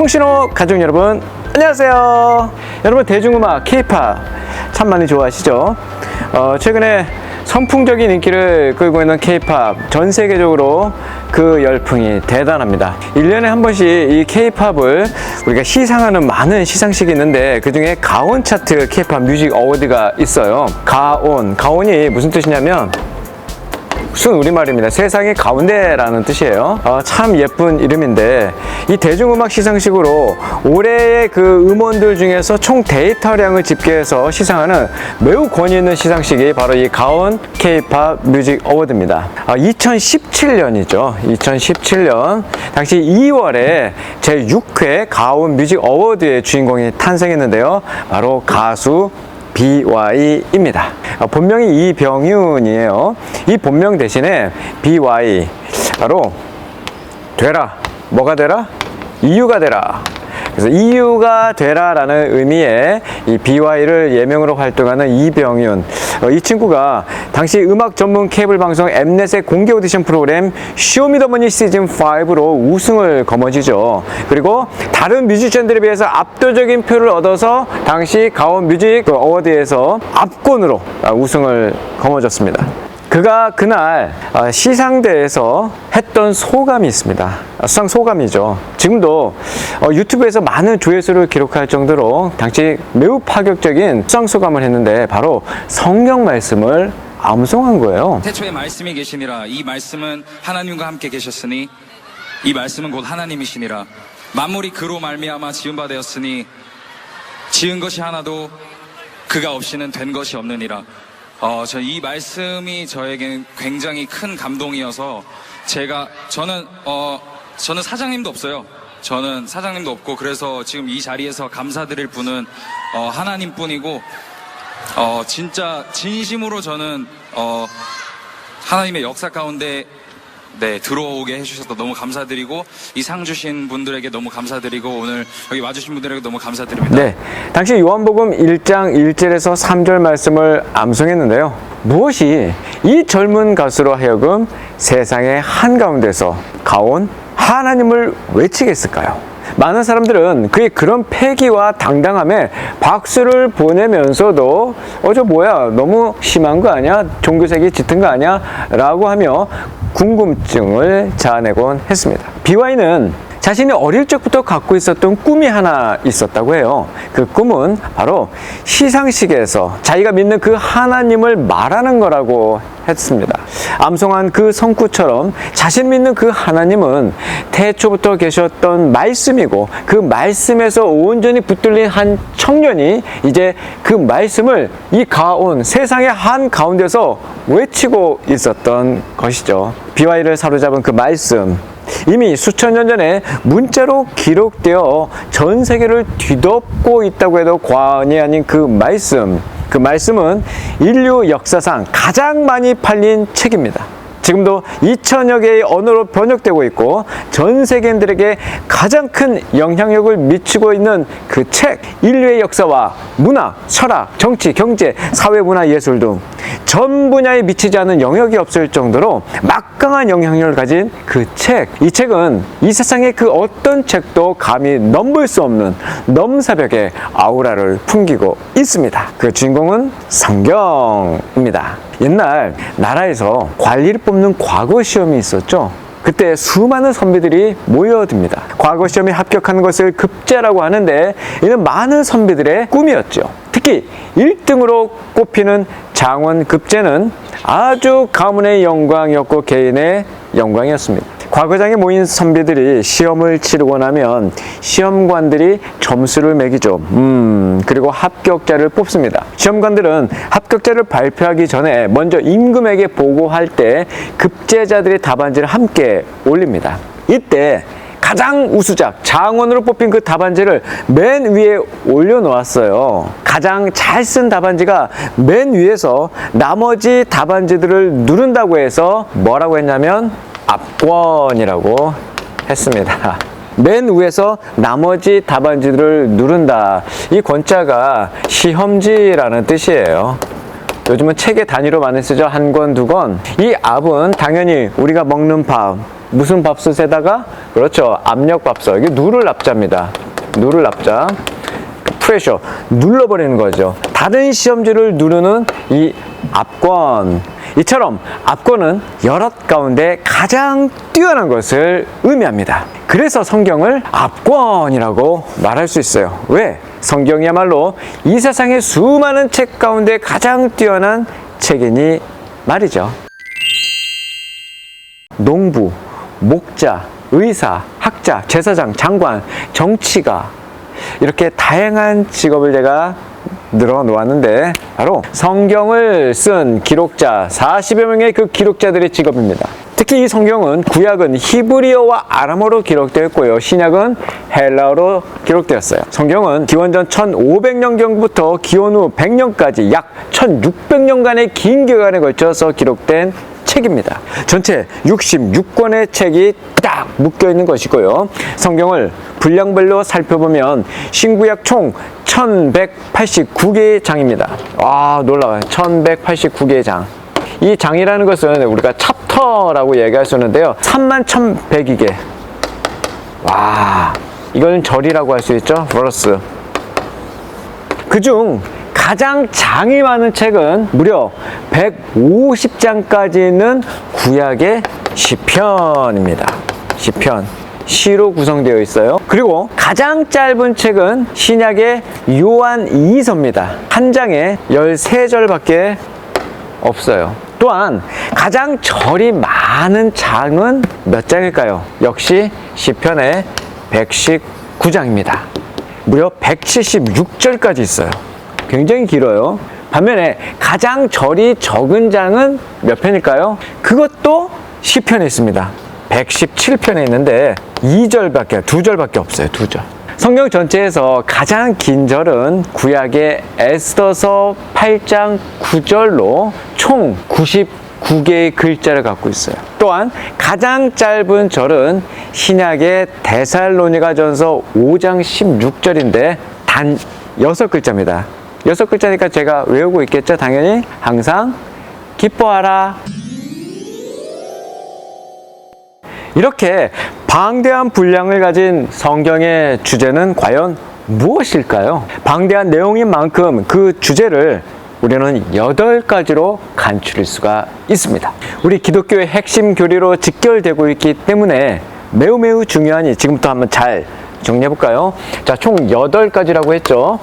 청신호 가족 여러분 안녕하세요. 여러분 대중음악 K-팝 참 많이 좋아하시죠? 어, 최근에 선풍적인 인기를 끌고 있는 K-팝 전 세계적으로 그 열풍이 대단합니다. 1년에 한 번씩 이 K-팝을 우리가 시상하는 많은 시상식이 있는데 그 중에 가온 차트 K-팝 뮤직 어워드가 있어요. 가온. 가온이 무슨 뜻이냐면 순 우리말입니다. 세상의 가운데라는 뜻이에요. 어, 참 예쁜 이름인데 이 대중음악 시상식으로 올해의 그 음원들 중에서 총 데이터량을 집계해서 시상하는 매우 권위 있는 시상식이 바로 이 가온 K-팝 뮤직 어워드입니다. 2017년이죠. 2017년 당시 2월에 제 6회 가온 뮤직 어워드의 주인공이 탄생했는데요. 바로 가수 BY입니다. 어, 본명이 이병윤이에요. 이 본명 대신에 BY 바로 되라. 뭐가 되라? 이유가 되라. 그래서 이유가 되라라는 의미의 이 BY를 예명으로 활동하는 이병윤. 어, 이 친구가 당시 음악 전문 케이블 방송 엠넷의 공개 오디션 프로그램 쇼미더머니 시즌 5로 우승을 거머쥐죠. 그리고 다른 뮤지션들에 비해서 압도적인 표를 얻어서 당시 가온 뮤직 어워드에서 압권으로 아, 우승을 거머쥐었습니다. 그가 그날 아, 시상대에서 했던 소감이 있습니다. 아, 수상 소감이죠. 지금도 어, 유튜브에서 많은 조회수를 기록할 정도로 당시 매우 파격적인 수상 소감을 했는데 바로 성경 말씀을 암송한 거예요. 태초에 말씀이 계시니라 이 말씀은 하나님과 함께 계셨으니 이 말씀은 곧 하나님이시니라 만물이 그로 말미암아 지은 바 되었으니 지은 것이 하나도 그가 없이는 된 것이 없느니라 어, 저 이 말씀이 저에게 굉장히 큰 감동이어서 제가 저는 어 저는 사장님도 없어요. 저는 사장님도 없고 그래서 지금 이 자리에서 감사드릴 분은 어, 하나님뿐이고 어, 진짜 진심으로 저는 어, 하나님의 역사 가운데 네, 들어오게 해주셔서 너무 감사드리고 이 상 주신 분들에게 너무 감사드리고 오늘 여기 와주신 분들에게 너무 감사드립니다. 네. 당시 요한복음 1장 1절에서 3절 말씀을 암송했는데요. 무엇이 이 젊은 가수로 하여금 세상의 한가운데서 가온 하나님을 외치게 했을까요? 많은 사람들은 그의 그런 패기와 당당함에 박수를 보내면서도 어 저 뭐야 너무 심한 거 아니야? 종교색이 짙은 거 아니야? 라고 하며 궁금증을 자아내곤 했습니다. BY는 자신이 어릴 적부터 갖고 있었던 꿈이 하나 있었다고 해요. 그 꿈은 바로 시상식에서 자기가 믿는 그 하나님을 말하는 거라고 했습니다. 암송한 그 성구처럼 자신 믿는 그 하나님은 태초부터 계셨던 말씀이고 그 말씀에서 온전히 붙들린 한 청년이 이제 그 말씀을 이 가온 세상의 한 가운데서 외치고 있었던 것이죠. 비와이를 사로잡은 그 말씀 이미 수천 년 전에 문자로 기록되어 전 세계를 뒤덮고 있다고 해도 과언이 아닌 그 말씀. 그 말씀은 인류 역사상 가장 많이 팔린 책입니다. 지금도 2천여 개의 언어로 번역되고 있고 전 세계인들에게 가장 큰 영향력을 미치고 있는 그 책, 인류의 역사와 문화, 철학, 정치, 경제, 사회, 문화, 예술 등 전 분야에 미치지 않은 영역이 없을 정도로 막강한 영향력을 가진 그 책. 이 책은 이 세상의 그 어떤 책도 감히 넘볼 수 없는 넘사벽의 아우라를 풍기고 있습니다. 그 주인공은 성경입니다. 옛날 나라에서 관리를 뽑는 과거 시험이 있었죠. 그때 수많은 선배들이 모여듭니다. 과거 시험에 합격하는 것을 급제라고 하는데 이는 많은 선배들의 꿈이었죠. 특히 1등으로 꼽히는 장원 급제는 아주 가문의 영광이었고 개인의 영광이었습니다. 과거장에 모인 선배들이 시험을 치르고 나면 시험관들이 점수를 매기죠. 음, 그리고 합격자를 뽑습니다. 시험관들은 합격자를 발표하기 전에 먼저 임금에게 보고할 때 급제자들의 답안지를 함께 올립니다. 이때 가장 우수작 장원으로 뽑힌 그 답안지를 맨 위에 올려놓았어요. 가장 잘 쓴 답안지가 맨 위에서 나머지 답안지들을 누른다고 해서 뭐라고 했냐면 압권이라고 했습니다. 맨 위에서 나머지 답안지들을 누른다. 이 권자가 시험지라는 뜻이에요. 요즘은 책의 단위로 많이 쓰죠. 한 권, 두 권. 이 압은 당연히 우리가 먹는 밥, 무슨 밥솥에다가 그렇죠 압력밥솥 이게 누를 납자입니다 누를 납자 프레셔 눌러버리는 거죠. 다른 시험지를 누르는 이 압권. 이처럼 압권은 여럿 가운데 가장 뛰어난 것을 의미합니다. 그래서 성경을 압권이라고 말할 수 있어요. 왜? 성경이야말로 이 세상의 수많은 책 가운데 가장 뛰어난 책이니 말이죠. 농부, 목자, 의사, 학자, 제사장, 장관, 정치가 이렇게 다양한 직업을 제가 늘어 놓았는데 바로 성경을 쓴 기록자 40여 명의 그 기록자들의 직업입니다. 특히 이 성경은 구약은 히브리어와 아람어로 기록되어 있고요. 신약은 헬라어로 기록되었어요. 성경은 기원전 1500년경부터 기원 후 100년까지 약 1600년간의 긴 기간에 걸쳐서 기록된 책입니다. 전체 66권의 책이 딱 묶여 있는 것이고요. 성경을 분량별로 살펴보면 신구약 총 1189개의 장입니다. 와, 놀라워요. 1189개의 장. 이 장이라는 것은 우리가 챕터라고 얘기할 수 있는데요. 3만 1102개. 와, 이건 절이라고 할 수 있죠. 버러스. 그중 가장 장이 많은 책은 무려 150장까지 있는 구약의 시편입니다. 시편. 시로 구성되어 있어요. 그리고 가장 짧은 책은 신약의 요한 2서입니다. 한 장에 13절밖에 없어요. 또한 가장 절이 많은 장은 몇 장일까요? 역시 시편의 119장입니다. 무려 176절까지 있어요. 굉장히 길어요. 반면에 가장 절이 적은 장은 몇 편일까요? 그것도 시편에 있습니다. 117편에 있는데 2절밖에, 2절밖에 없어요. 2절. 성경 전체에서 가장 긴 절은 구약의 에스더서 8장 9절로 총 99개의 글자를 갖고 있어요. 또한 가장 짧은 절은 신약의 데살로니가 전서 5장 16절인데 단 6글자입니다. 6글자니까 제가 외우고 있겠죠? 당연히 항상 기뻐하라. 이렇게 방대한 분량을 가진 성경의 주제는 과연 무엇일까요? 방대한 내용인 만큼 그 주제를 우리는 여덟 가지로 간추릴 수가 있습니다. 우리 기독교의 핵심 교리로 직결되고 있기 때문에 매우 매우 중요하니 지금부터 한번 잘 정리해 볼까요? 자, 총 여덟 가지라고 했죠.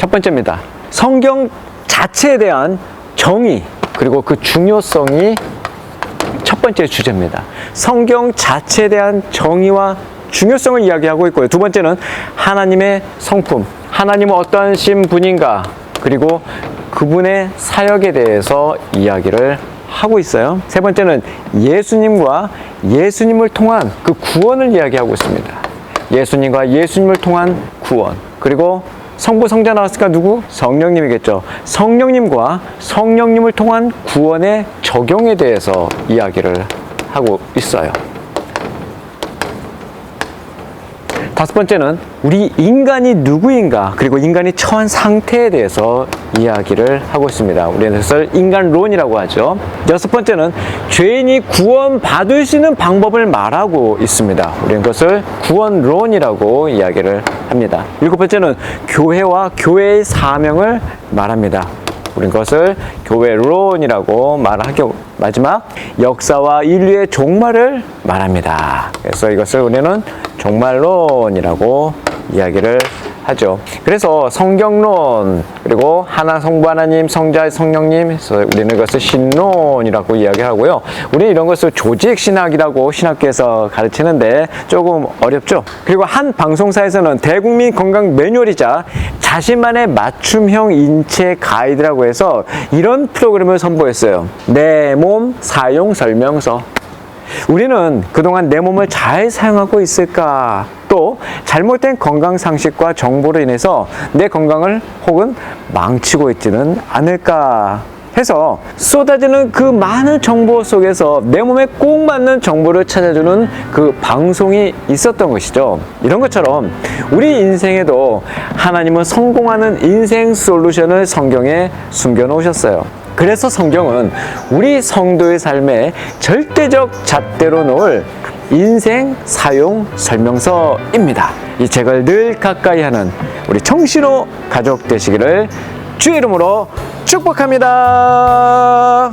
첫 번째입니다. 성경 자체에 대한 정의 그리고 그 중요성이 첫 번째 주제입니다. 성경 자체에 대한 정의와 중요성을 이야기하고 있고요. 두 번째는 하나님의 성품, 하나님은 어떠한 신 분인가, 그리고 그분의 사역에 대해서 이야기를 하고 있어요. 세 번째는 예수님과 예수님을 통한 그 구원을 이야기하고 있습니다. 예수님과 예수님을 통한 구원. 그리고 성부 성자 나왔으니까 누구? 성령님이겠죠. 성령님과 성령님을 통한 구원의 적용에 대해서 이야기를 하고 있어요. 다섯 번째는 우리 인간이 누구인가 그리고 인간이 처한 상태에 대해서 이야기를 하고 있습니다. 우리는 그것을 인간론이라고 하죠. 여섯 번째는 죄인이 구원받을 수 있는 방법을 말하고 있습니다. 우리는 그것을 구원론이라고 이야기를 합니다. 일곱 번째는 교회와 교회의 사명을 말합니다. 우리는 그것을 교회론이라고 말하고 마지막 역사와 인류의 종말을 말합니다. 그래서 이것을 우리는 종말론이라고 이야기를 하죠. 그래서 성경론 그리고 하나 성부 하나님 성자 성령님 우리는 그것을 신론이라고 이야기하고요. 우리는 이런 것을 조직 신학이라고 신학교에서 가르치는데 조금 어렵죠. 그리고 한 방송사에서는 대국민 건강 매뉴얼이자 자신만의 맞춤형 인체 가이드라고 해서 이런 프로그램을 선보였어요. 내 몸 사용 설명서. 우리는 그동안 내 몸을 잘 사용하고 있을까? 또 잘못된 건강 상식과 정보로 인해서 내 건강을 혹은 망치고 있지는 않을까? 해서 쏟아지는 그 많은 정보 속에서 내 몸에 꼭 맞는 정보를 찾아주는 그 방송이 있었던 것이죠. 이런 것처럼 우리 인생에도 하나님은 성공하는 인생 솔루션을 성경에 숨겨 놓으셨어요. 그래서 성경은 우리 성도의 삶에 절대적 잣대로 놓을 인생 사용 설명서입니다. 이 책을 늘 가까이 하는 우리 청신호 가족 되시기를 주의 이름으로 축복합니다.